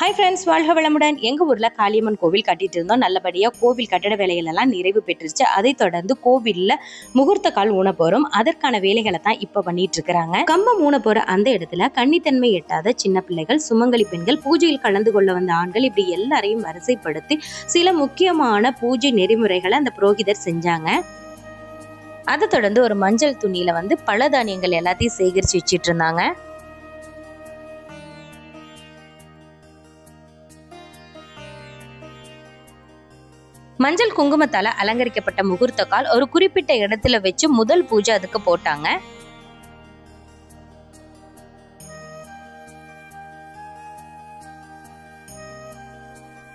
Hi friends வாழ்க வளமுடன். எங்கள் ஊரில் காளியம்மன் கோவில் கட்டிட்டு இருந்தோம். நல்லபடியாக கோவில் கட்டட வேலைகளெல்லாம் நிறைவு பெற்றுருச்சு. அதை தொடர்ந்து கோவிலில் முகூர்த்த கால் ஊன போகிறோம் அதற்கான வேலைகளை தான் இப்போ பண்ணிட்டு இருக்கிறாங்க கம்பம் ஊன போகிற அந்த இடத்துல கன்னித்தன்மை எட்டாத சின்ன பிள்ளைகள் சுமங்கலி பெண்கள் பூஜையில் கலந்து கொள்ள வந்த ஆண்கள் இப்படி எல்லாரையும் வரிசைப்படுத்தி சில முக்கியமான பூஜை நெறிமுறைகளை அந்த புரோகிதர் செஞ்சாங்க. அதை தொடர்ந்து ஒரு மஞ்சள் துணியில் வந்து பல தானியங்கள் எல்லாத்தையும் சேகரித்து வச்சுட்டு இருந்தாங்க. மஞ்சள் குங்குமத்தால அலங்கரிக்கப்பட்ட முகூர்த்த கால் ஒரு குறிப்பிட்ட இடத்துல வச்சு முதல் பூஜை அதுக்கு போட்டாங்க.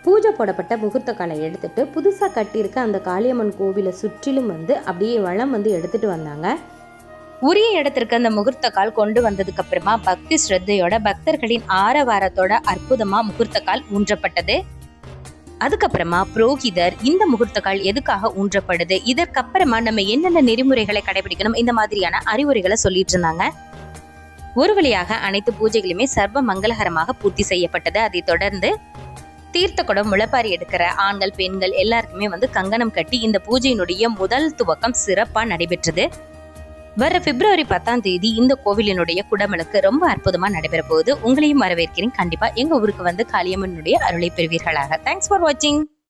பூஜை போடப்பட்ட முகூர்த்த காலை எடுத்துட்டு புதுசா கட்டியிருக்க அந்த காளியம்மன் கோவிலை சுற்றிலும் வந்து அப்படியே வளம் வந்து எடுத்துட்டு வந்தாங்க. உரிய இடத்திற்கு அந்த முகூர்த்த கால் கொண்டு வந்ததுக்கு அப்புறமா பக்தி ஸ்ரத்தையோட பக்தர்களின் ஆரவாரத்தோட அற்புதமா முகூர்த்த கால் ஊன்றப்பட்டது. அதுக்கப்புறமா புரோகிதர் இந்த முகூர்த்த கால் எதுக்காக ஊன்றப்படுது? இதற்கப்புறமா நம்ம என்னென்ன நெறிமுறைகளை கடைபிடிக்கணும்? இந்த மாதிரியான அறிவுரைகளை சொல்லிட்டு இருந்தாங்க. ஒரு வழியாக அனைத்து பூஜைகளுமே சர்வ மங்களகரமாக பூர்த்தி செய்யப்பட்டது. அதை தொடர்ந்து தீர்த்த குடம் முளப்பாரி எடுக்கிற ஆண்கள் பெண்கள் எல்லாருக்குமே வந்து கங்கணம் கட்டி இந்த பூஜையினுடைய முதல் துவக்கம் சிறப்பாக நடைபெற்றது. வர பிப்ரவரி பத்தாம் தேதி இந்த கோவிலினுடைய குடமுழுக்கு ரொம்ப அற்புதமா நடைபெற போகுது உங்களையும் வரவேற்கிறேன். கண்டிப்பா எங்க ஊருக்கு வந்து காளியம்மனுடைய அருளை பெறுவீர்களாக. தேங்க்ஸ் ஃபார் வாட்சிங்